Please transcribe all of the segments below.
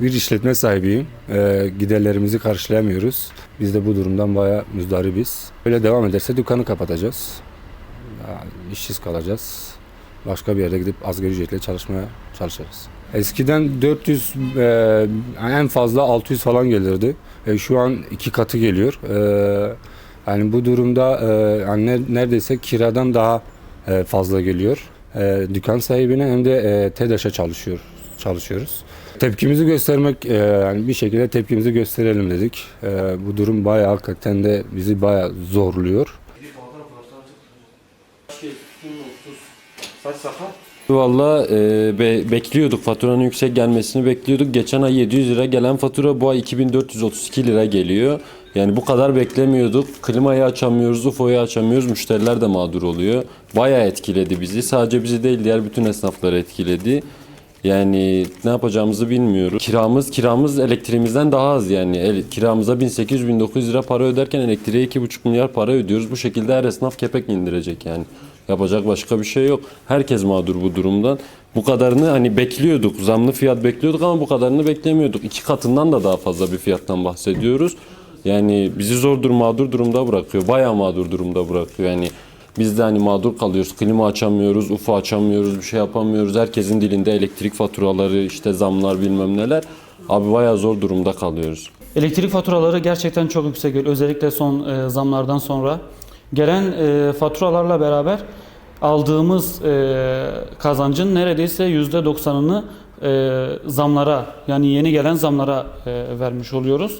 Bir işletme sahibiyim. Ee, giderlerimizi karşılayamıyoruz. Biz de bu durumdan bayağı müzdaribiz. Böyle devam ederse dükkanı kapatacağız. Ya, işsiz kalacağız. Başka bir yerde gidip asgari ücretle çalışmaya çalışırız. Eskiden 400 e, en fazla 600 falan gelirdi. E, şu an iki katı geliyor. E, yani bu durumda e, yani ne- neredeyse kiradan daha e, fazla geliyor. E, dükkan sahibine hem de e, TEDAŞ'a çalışıyor çalışıyoruz. Tepkimizi göstermek e, yani bir şekilde tepkimizi gösterelim dedik. E, bu durum bayağı hakikaten de bizi bayağı zorluyor. Valla e, be- bekliyorduk faturanın yüksek gelmesini bekliyorduk. Geçen ay 700 lira gelen fatura bu ay 2432 lira geliyor. Yani bu kadar beklemiyorduk. Klimayı açamıyoruz, UFO'yu açamıyoruz. Müşteriler de mağdur oluyor. Bayağı etkiledi bizi. Sadece bizi değil diğer bütün esnafları etkiledi. Yani ne yapacağımızı bilmiyoruz. Kiramız kiramız elektriğimizden daha az yani. El, kiramıza 1800-1900 lira para öderken elektriğe 2,5 milyar para ödüyoruz. Bu şekilde her esnaf kepek indirecek yani. Yapacak başka bir şey yok. Herkes mağdur bu durumdan. Bu kadarını hani bekliyorduk. Zamlı fiyat bekliyorduk ama bu kadarını beklemiyorduk. İki katından da daha fazla bir fiyattan bahsediyoruz. Yani bizi zor durum, mağdur durumda bırakıyor. Bayağı mağdur durumda bırakıyor. Yani biz de hani mağdur kalıyoruz. Klima açamıyoruz, UFO açamıyoruz, bir şey yapamıyoruz. Herkesin dilinde elektrik faturaları, işte zamlar bilmem neler. Abi bayağı zor durumda kalıyoruz. Elektrik faturaları gerçekten çok yüksek. Özellikle son e, zamlardan sonra. Gelen e, faturalarla beraber aldığımız e, kazancın neredeyse %90'ını e, zamlara yani yeni gelen zamlara e, vermiş oluyoruz.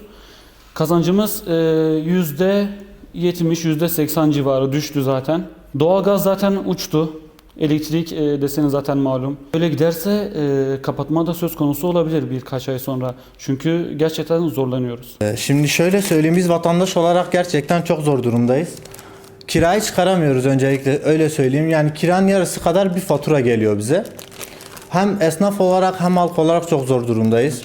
Kazancımız e, %70, %80 civarı düştü zaten. Doğalgaz zaten uçtu. Elektrik e, deseni zaten malum. Böyle giderse e, kapatma da söz konusu olabilir birkaç ay sonra. Çünkü gerçekten zorlanıyoruz. Ee, Şimdi şöyle söyleyeyim biz vatandaş olarak gerçekten çok zor durumdayız. Kirayı çıkaramıyoruz öncelikle öyle söyleyeyim. Yani kiranın yarısı kadar bir fatura geliyor bize. Hem esnaf olarak hem halk olarak çok zor durumdayız.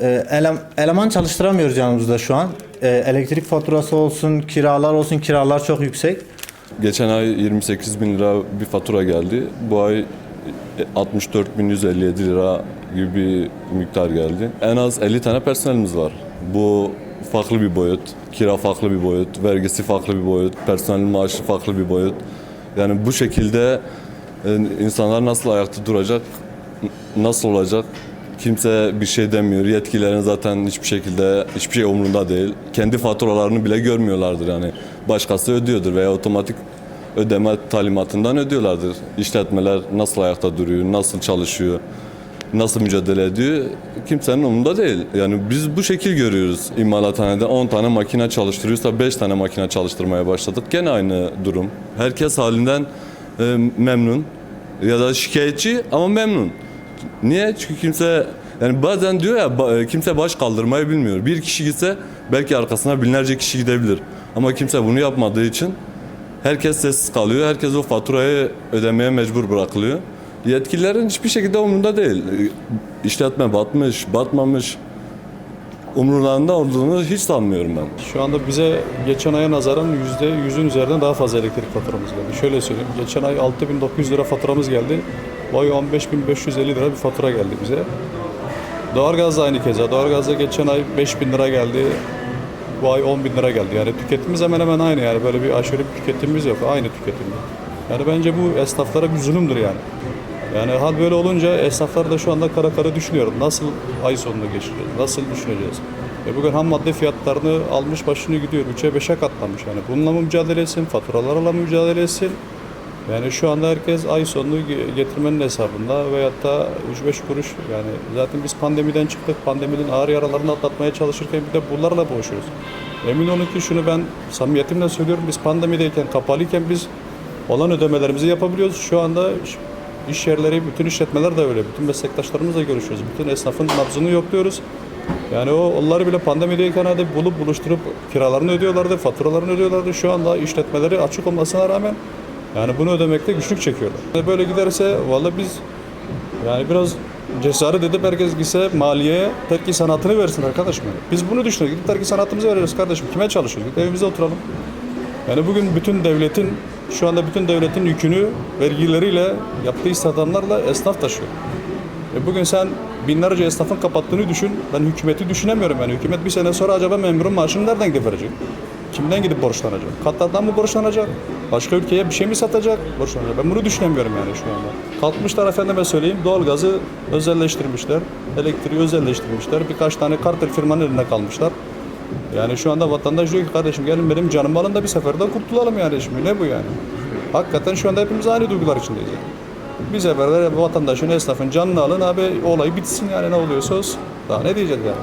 Ee, elem- eleman çalıştıramıyoruz yanımızda şu an. Ee, elektrik faturası olsun, kiralar olsun, kiralar çok yüksek. Geçen ay 28 bin lira bir fatura geldi. Bu ay 64.157 lira gibi bir miktar geldi. En az 50 tane personelimiz var. Bu farklı bir boyut. Kira farklı bir boyut. Vergisi farklı bir boyut. Personelin maaşı farklı bir boyut. Yani bu şekilde e, insanlar nasıl ayakta duracak? Nasıl olacak? Kimse bir şey demiyor. Yetkililerin zaten hiçbir şekilde hiçbir şey umurunda değil. Kendi faturalarını bile görmüyorlardır yani. Başkası ödüyordur veya otomatik ödeme talimatından ödüyorlardır. İşletmeler nasıl ayakta duruyor, nasıl çalışıyor, nasıl mücadele ediyor kimsenin umurunda değil. Yani biz bu şekil görüyoruz. İmalathanede 10 tane makine çalıştırıyorsa 5 tane makine çalıştırmaya başladık. Gene aynı durum. Herkes halinden e, memnun ya da şikayetçi ama memnun. Niye? Çünkü kimse yani bazen diyor ya ba- kimse baş kaldırmayı bilmiyor. Bir kişi gitse belki arkasına binlerce kişi gidebilir. Ama kimse bunu yapmadığı için herkes sessiz kalıyor. Herkes o faturayı ödemeye mecbur bırakılıyor. Yetkililerin hiçbir şekilde umurunda değil. İşletme batmış, batmamış umurlarında olduğunu hiç sanmıyorum ben. Şu anda bize geçen aya nazaran %100'ün üzerinden daha fazla elektrik faturamız geldi. Şöyle söyleyeyim. Geçen ay 6900 lira faturamız geldi. Bu ay 15550 lira bir fatura geldi bize. Doğalgaz da aynı keza. Doğalgazda geçen ay 5000 lira geldi. Bu ay 10 bin lira geldi. Yani tüketimimiz hemen hemen aynı yani. Böyle bir aşırı bir tüketimimiz yok. Aynı tüketimde. Yani bence bu esnaflara bir zulümdür yani. Yani hal böyle olunca esnaflar da şu anda kara kara düşünüyorum. Nasıl ay sonunu geçireceğiz? Nasıl düşüneceğiz? E bugün ham madde fiyatlarını almış başını gidiyor. 3'e 5'e katlamış. Yani bununla mı mücadele etsin? Faturalarla mı mücadele etsin? Yani şu anda herkes ay sonunu ge- getirmenin hesabında veyahut da 3-5 kuruş yani zaten biz pandemiden çıktık. Pandeminin ağır yaralarını atlatmaya çalışırken bir de bunlarla boğuşuyoruz. Emin olun ki şunu ben samimiyetimle söylüyorum. Biz pandemideyken, kapalıyken biz olan ödemelerimizi yapabiliyoruz. Şu anda iş- yerleri, bütün işletmeler de öyle. Bütün meslektaşlarımızla görüşüyoruz. Bütün esnafın nabzını yokluyoruz. Yani o onları bile pandemideyken hadi bulup buluşturup kiralarını ödüyorlardı, faturalarını ödüyorlardı. Şu anda işletmeleri açık olmasına rağmen yani bunu ödemekte güçlük çekiyorlar. Yani Böyle giderse valla biz yani biraz cesaret edip herkes gitse maliyeye terki sanatını versin arkadaşım. Biz bunu düşünüyoruz. Gidip terki sanatımızı veriyoruz kardeşim. Kime çalışıyoruz? Gidip evimizde oturalım. Yani bugün bütün devletin, şu anda bütün devletin yükünü vergileriyle, yaptığı istihdamlarla esnaf taşıyor. E bugün sen binlerce esnafın kapattığını düşün. Ben hükümeti düşünemiyorum yani. Hükümet bir sene sonra acaba memurun maaşını nereden gidip verecek? Kimden gidip borçlanacak? Katar'dan mı borçlanacak? Başka ülkeye bir şey mi satacak? Borçlanacak. Ben bunu düşünemiyorum yani şu anda. Kalkmışlar efendime söyleyeyim doğalgazı özelleştirmişler. Elektriği özelleştirmişler. Birkaç tane kartel firmanın elinde kalmışlar. Yani şu anda vatandaş diyor ki kardeşim gelin benim canımı alın da bir seferde kurtulalım yani şimdi. Ne bu yani? Hakikaten şu anda hepimiz aynı duygular içindeyiz yani. Bir seferde vatandaşın, esnafın canını alın abi olay bitsin yani ne oluyorsa olsun. Daha ne diyeceğiz yani?